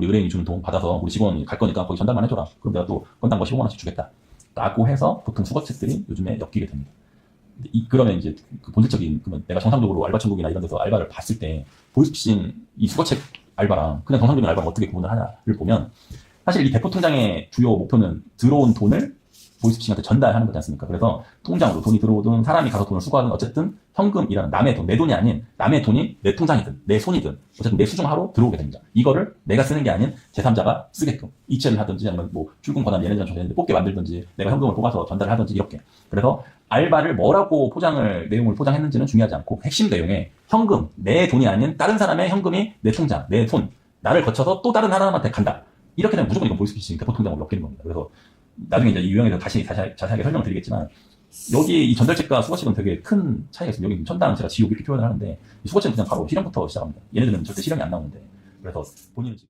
우리 의뢰인이 주는 돈 받아서 우리 직원이 갈 거니까 거기 전달만 해줘라. 그럼 내가 또 건당 거 15만 원씩 주겠다. 라고 해서 보통 수거책들이 요즘에 엮이게 됩니다. 이 그러면 이제 그 본질적인 그러면 내가 정상적으로 알바 천국이나 이런 데서 알바를 봤을 때 보이스피싱 이 수거책 알바랑 그냥 정상적인 알바랑 어떻게 구분을 하냐를 보면 사실 이 대포 통장의 주요 목표는 들어온 돈을 보이스피싱한테 전달하는 거지 않습니까? 그래서 통장으로 돈이 들어오든 사람이 가서 돈을 수거하든 어쨌든 현금이라는 남의 돈, 내 돈이 아닌 남의 돈이 내 통장이든 내 손이든 어쨌든 내 수중하로 들어오게 됩니다. 이거를 내가 쓰는 게 아닌 제3자가 쓰게끔 이체를 하든지 아니면 뭐 출금 권한 들면 저희한테 뽑게 만들든지 내가 현금을 뽑아서 전달을 하든지 이렇게. 그래서 알바를 뭐라고 포장을 내용을 포장했는지는 중요하지 않고 핵심 내용에 현금 내 돈이 아닌 다른 사람의 현금이 내 통장 내 손 나를 거쳐서 또 다른 사람한테 간다. 이렇게 되면 무조건 이건 보이스피싱 대포 통장으로 엮이는 겁니다. 그래서 나중에 이제 이 유형에서 다시 자세- 자세하게 설명을 드리겠지만 여기 이 전달책과 수거책은 되게 큰 차이가 있습니다. 여기 천당 제가 지옥 이렇게 표현을 하는데 이 수거책은 그냥 바로 실형부터 시작합니다. 얘네들은 절대 실형이 안 나오는데 그래서 본인은 지금